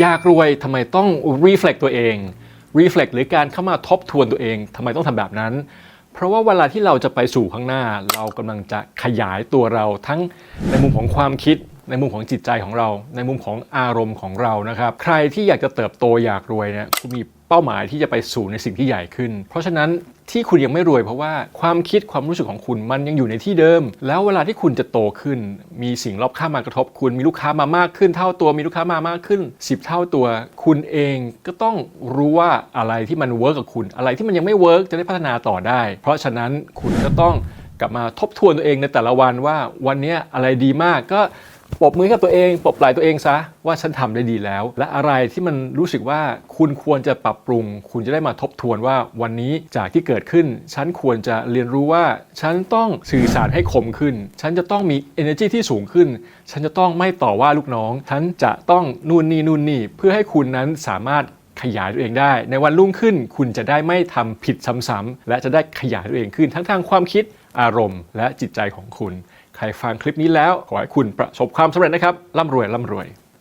อยากรวยทำไมต้อง reflect ตัวเอง reflect หรือการเข้ามาทบทวนตัวเองทำไมต้องทำแบบนั้น เพราะว่าเวลาที่เราจะไปสู่ข้างหน้า เรากำลังจะขยายตัวเราทั้งในมุมของความคิด ในมุมของจิตใจของเรา ในมุมของอารมณ์ของเรานะครับ ใครที่อยากจะเติบโตอยากรวยเนี่ยคุณมีเป้าหมายที่จะไปสู่ในสิ่งที่ใหญ่ขึ้น เพราะฉะนั้น ที่คุณยังไม่รวยเพราะว่าความคิดความรู้สึกของคุณมันยังอยู่ในที่เดิม แล้วเวลาที่คุณจะโตขึ้น มีสิ่งรอบข้างมากระทบ คุณมีลูกค้ามามากขึ้น เท่าตัวมีลูกค้ามามากขึ้น 10 เท่าตัว คุณเองก็ต้องรู้ว่าอะไรที่มันเวิร์กกับคุณ อะไรที่มันยังไม่เวิร์กจะได้พัฒนาต่อได้ เพราะฉะนั้นคุณก็ต้องกลับมาทบทวนตัวเองในแต่ละวันว่าวันนี้อะไรดีมากก็ ปรบมือกับตัวเองปรบไหล่ตัวเองซะว่าฉันทำได้ดีแล้ว และอะไรที่มันรู้สึกว่าคุณควรจะปรับปรุง คุณจะได้มาทบทวนว่าวันนี้จากที่เกิดขึ้น ฉันควรจะเรียนรู้ว่า ฉันต้องสื่อสารให้คมขึ้น ฉันจะต้องมี energy ที่สูงขึ้น ฉันจะต้องไม่ต่อว่าลูกน้อง ฉันจะต้องนู่นนี่นู่นนี่เพื่อให้คุณนั้นสามารถขยายตัวเองได้ ในวันรุ่งขึ้น คุณจะได้ไม่ทำผิดซ้ำๆและจะได้ขยายตัวเองขึ้น ทั้งทางความคิดอารมณ์ และจิตใจของคุณ ใครฟังคลิปนี้แล้วขอให้คุณประสบความสำเร็จนะครับร่ำรวยร่ำรวย